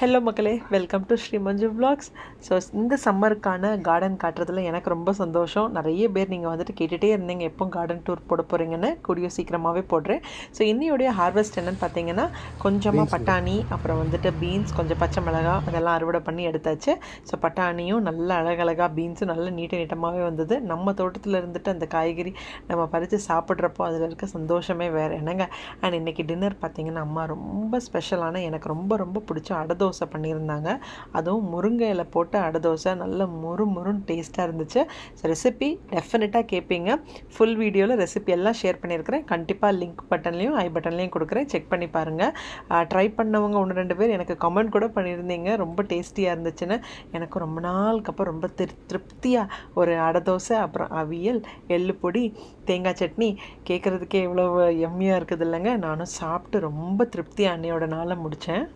Hello மக்களே welcome to Shri Manju vlogs. So இந்த சம்மருக்கான கார்டன் காட்டுறதுல எனக்கு ரொம்ப சந்தோஷம். நிறைய பேர் நீங்கள் வந்துட்டு கேட்டுகிட்டே இருந்தீங்க எப்போ கார்டன் டூர் போட போகிறீங்கன்னு கூடிய சீக்கிரமாகவே போடுறேன். ஸோ இன்னியோடைய ஹார்வெஸ்ட் என்னன்னு பார்த்தீங்கன்னா கொஞ்சமாக பட்டாணி அப்புறம் வந்துட்டு பீன்ஸ் கொஞ்சம் பச்சை மிளகா அதெல்லாம் அறுவடை பண்ணி எடுத்தாச்சு. ஸோ பட்டாணியும் நல்ல அழகழகாக பீன்ஸும் நல்ல நீட்ட நீட்டமாகவே வந்தது. நம்ம தோட்டத்தில் இருந்துட்டு அந்த காய்கறி நம்ம பறித்து சாப்பிட்றப்போ அதில் இருக்க சந்தோஷமே வேறு. என்னங்க? அண்ட் இன்னைக்கு டின்னர் பார்த்தீங்கன்னா அம்மா ரொம்ப ஸ்பெஷலான எனக்கு ரொம்ப ரொம்ப பிடிச்ச அடை தோசை பண்ணியிருந்தாங்க. அதுவும் முருங்கை இலை போட்டு அடை தோசை நல்ல முறு முருன்னு டேஸ்ட்டாக இருந்துச்சு. ஸோ ரெசிபி டெஃபினட்டாக கேட்பீங்க ஃபுல் வீடியோவில் ரெசிபி எல்லாம் ஷேர் பண்ணியிருக்கிறேன். கண்டிப்பாக லிங்க் பட்டன்லேயும் ஐ பட்டன்லேயும் கொடுக்குறேன். செக் பண்ணி பாருங்கள் ட்ரை பண்ணவங்க ஒன்று ரெண்டு பேர் எனக்கு கமெண்ட் கூட பண்ணியிருந்தீங்க. ரொம்ப டேஸ்டியாக இருந்துச்சுன்னு. எனக்கு ரொம்ப நாளுக்கு அப்புறம் ரொம்ப திரு திருப்தியாக ஒரு அடை தோசை அப்புறம் அவியல் எள்ளு பொடி தேங்காய் சட்னி கேட்குறதுக்கே எவ்வளோ எம்மியாக இருக்குது இல்லைங்க நானும் சாப்பிட்டு ரொம்ப திருப்தியாக அன்னையோட நாளை முடித்தேன்